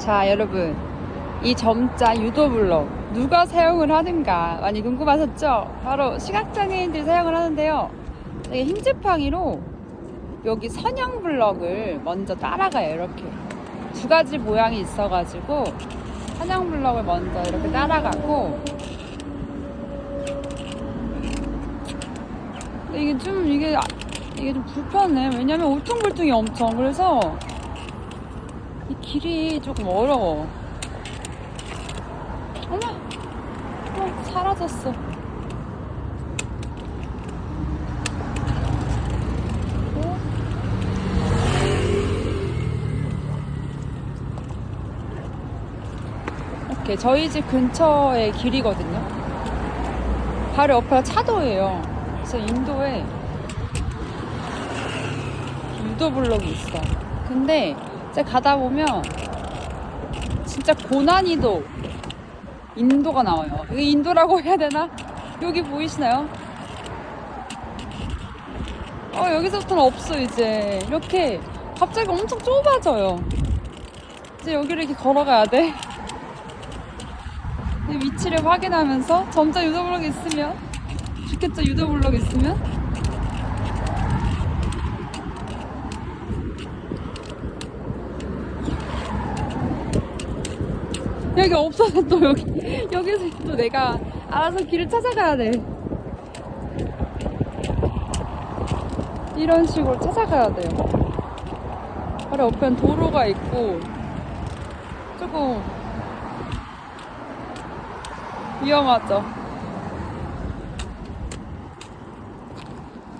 자, 여러분. 이 점자 유도블럭 누가 사용을 하는가 많이 궁금하셨죠? 바로 시각장애인들이 사용을 하는데요. 되게 힘지팡이로 여기 선형 블럭을 먼저 따라가요. 이렇게 두 가지 모양이 있어가지고 선형 블럭을 먼저 이렇게 따라가고 이게 좀 이게 아- 이게 좀 불편해. 왜냐면 울퉁불퉁이 엄청 그래서 이 길이 조금 어려워. 어머, 어, 사라졌어. 어? 오케이, 저희 집 근처의 길이거든요. 바로 옆에가 차도예요. 그래서 인도에 유도블록이 있어. 근데 이제 가다 보면 진짜 고난이도 인도가 나와요. 이게 인도라고 해야 되나? 여기 보이시나요? 어, 여기서부터는 없어, 이제. 이렇게 갑자기 엄청 좁아져요. 이제 여기를 이렇게 걸어가야 돼. 이 위치를 확인하면서 점자 유도블럭이 있으면 좋겠죠, 유도블럭 있으면? 여기 없어서 또 여기 여기서 또 내가 알아서 길을 찾아가야 돼. 이런 식으로 찾아가야 돼요. 바로 옆엔 도로가 있고 조금 위험하죠.